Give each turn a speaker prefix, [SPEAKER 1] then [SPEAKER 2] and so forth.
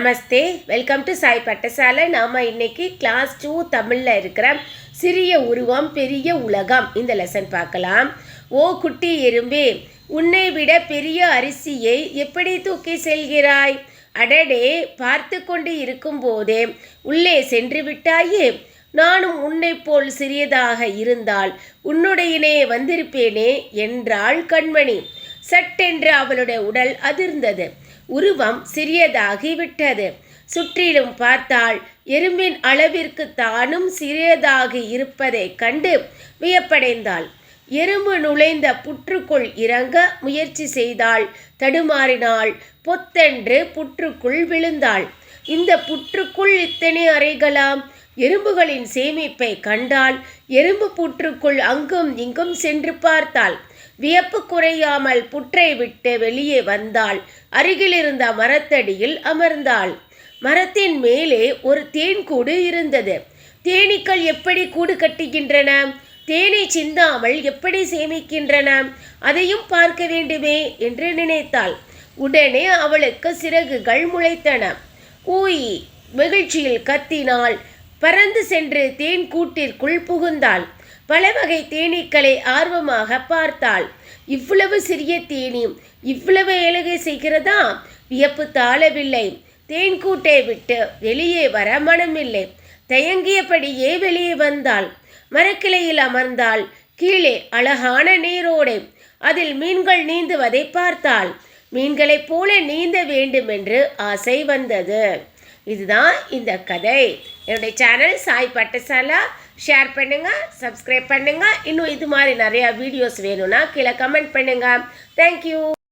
[SPEAKER 1] Namaste. Welcome to Sai Pattasalai நாம் இன்னைக்கு class two தமிழில் இருக்கிற சிறிய உருவம் பெரிய உலகம். இந்த லெசன் பார்க்கலாம். ஓ குட்டி எறும்பே உன்னை விட பெரிய அரிசியை எப்படி தூக்கி செல்கிறாய்? அடடே பார்த்து கொண்டு இருக்கும்போதே உள்ளே சென்று விட்டாயே. நானும் உன்னைப் போல் சிறியதாக இருந்தால் உன்னுடையனே வந்திருப்பேனே என்றாள் கண்மணி. சட்டென்று அவளுடைய உடல் அதிர்ந்தது. உருவம் சிறியதாகிவிட்டது. சுற்றிலும் பார்த்தாள் எறும்பின் அளவிற்கு தானும் சிறியதாகி இருப்பதை கண்டு வியப்படைந்தாள். எறும்பு நுழைந்த புற்றுக்குள் இறங்க முயற்சி செய்தாள். தடுமாறினாள். பொத்தென்று புற்றுக்குள் விழுந்தாள். இந்த புற்றுக்குள் இத்தனை அறைகளாம்? எறும்புகளின் சேமிப்பை கண்டால் எறும்பு புற்றுக்குள் அங்கும் இங்கும் சென்று பார்த்தாள். வியப்பு குறையாமல் புற்றை விட்டு வெளியே வந்தாள். அருகில் இருந்த மரத்தடியில் அமர்ந்தாள். மரத்தின் மேலே ஒரு தேன்கூடு இருந்தது. தேனீக்கள் எப்படி கூடு கட்டுகின்றன? தேனை சிந்தாமல் எப்படி சேமிக்கின்றன? அதையும் பார்க்க வேண்டுமே என்று நினைத்தாள். உடனே அவளுக்கு சிறகுகள் முளைத்தன. ஊயி! மகிழ்ச்சியில் கத்தினாள். பறந்து சென்று தேன் கூட்டிற்குள் புகுந்தாள். பல வகை தேனீக்களை ஆர்வமாக பார்த்தாள். இவ்வளவு சிறிய தேனி இவ்வளவு ஏழுகை செய்கிறதா? வியப்பு தாழவில்லை. தேன்கூட்டை விட்டு வெளியே வர மனமில்லை. தயங்கியபடியே வெளியே வந்தாள். மரக்கிளையில் அமர்ந்தாள். கீழே அழகான நீரோடை. அதில் மீன்கள் நீந்துவதை பார்த்தாள். மீன்களைப் போல நீந்த வேண்டுமென்று ஆசை வந்தது. இதுதான் இந்த கதை. என்னுடைய சேனல் சாய் பட்டசாலா. ஷேர் பண்ணுங்கள் சப்ஸ்கிரைப் பண்ணுங்கள் இன்னும் இது மாதிரி நிறையா வீடியோஸ் வேணும்னா கீழே கமெண்ட் பண்ணுங்கள் தேங்க்யூ